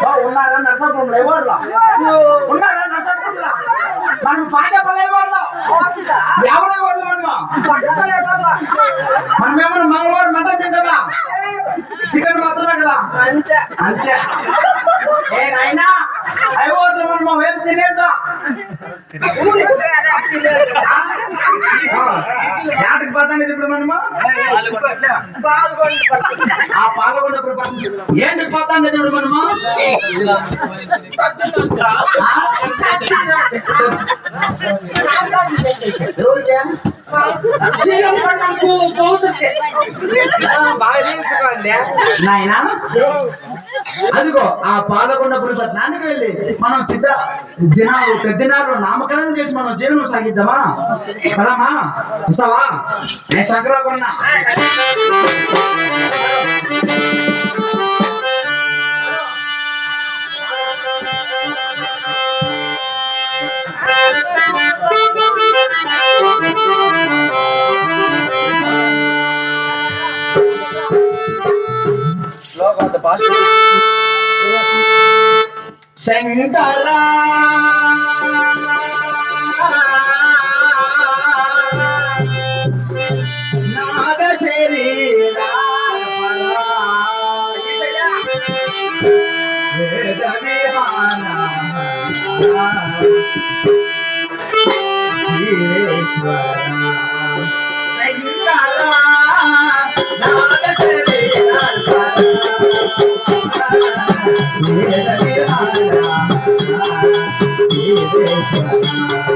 ఓ, ఉన్నారా నరసాపురంలో? ఎవరు ఉన్నారా నరసాపురంలో? మనం పాట పల్లెవాళ్ళు ఎవరు వాళ్ళు మనం ఏమన్నా మంగళవారం మటన్ తింటారా చికెన్ మాత్రమే కదా? అంతే. అంతే. ఏ నాయనా అయిపోతుంది మనం ఏం తినేద్దా యాతకి పదండి ఇప్పుడు మనము? ఆ పాల్గొండ ఏంటి పోతాండి ఇప్పుడు మనము? ఎవరికే? బాగా తీసుకోండి. నాయనా? అదిగో ఆ పాలకొండ పురుషత్నానికి వెళ్ళి మనం సిద్ధ దినాలు పెద్దనాలు నామకరణం చేసి మనం జీవనం సాగిద్దామా? కదమ్మా వస్తావా? నేను శంకరాకొన్నా శంకరా. నాద శరీరా. వేద విహాన శంకరా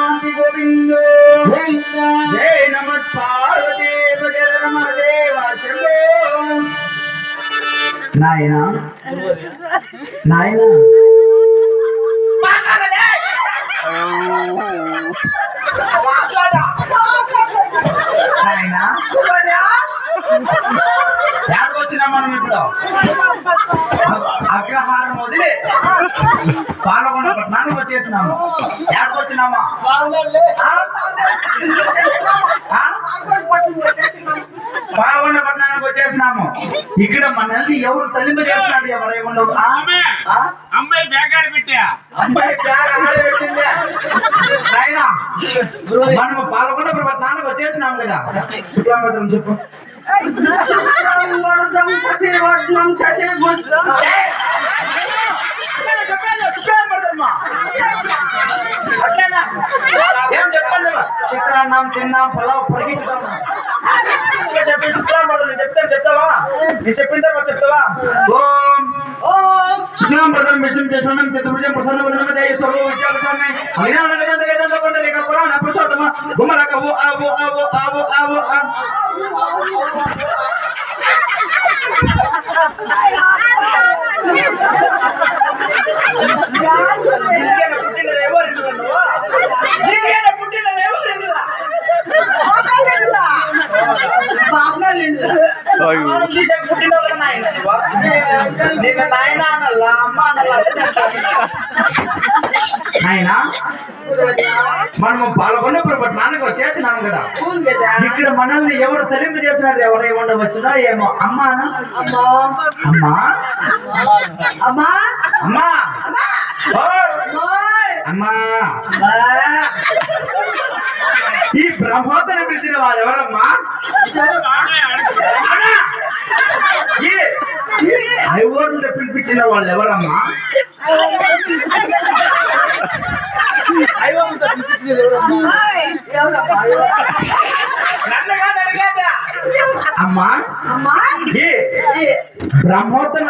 ఆత్మశాంతి గోవిందు జై నమ పార్వతీ నాయన. నాయన. వచ్చినాం మనం ఇప్పుడు? అగ్రహారం వదిలి పాల్గొండ పట్టణానికి వచ్చేసినాము ఎక్కడికి వచ్చినామా? పాల్గొండ పట్టణానికి వచ్చేసినాము. ఇక్కడ మనల్ని ఎవరు తల్లింపు చేస్తున్నాడు ఎవరు? ఏమన్నావు ఆ? ఆమె ఆ? అమ్మాయి బేకాడు పెట్టా. అమ్మాయి బ్యాగ్ ఆడే పెట్టింది. మనము పాల్గొండ పట్టణానికి వచ్చేసినాము కదా. చెప్పు. ఏం చెప్పండి చిత్రాన్నం తిన్నాం పొలావ్ పరిగెత్తుతాం ఇంకా చెప్పి శుక్లాంబరం చెప్తాను చెప్తావా? నేను చెప్పిన తర్వాత చెప్తావా? ఓం. శుక్లాంబరం విష్ణు చేస్తున్నాం చతుర్భుజం ప్రసన్న వదనం జయ సర్వ విద్యాపసాన్ని అజ్ఞాన వేదాంత వేదాంత కొండలిక పురాణ పురుషోత్తమ గుమలకవు ఆవు ఆవు ఆవు ఆవు ఆ నిజంగా కదా నాయన అనల్లా, అమ్మ. నాయనా మనము పాల్గొన్నప్పుడు పట్టణానికి వచ్చేసినాం కదా. ఇక్కడ మనల్ని ఎవరు తలింపు చేసినారు ఎవరు ఉండవచ్చునా ఏమో? అమ్మానా అమ్మా. అమ్మా? అమ్మా. ఓయ్! అమ్మా. ఈ బ్రహ్మోత్తరం పిలిచిన వాళ్ళు ఎవరమ్మా? ఐవర్లు పిలిపించిన వాళ్ళు ఎవరమ్మా? ఐవర్లతో పిలిపించినది ఎవరమ్మా. అమ్మా! అమ్మా! ఈ బ్రహ్మోత్తరం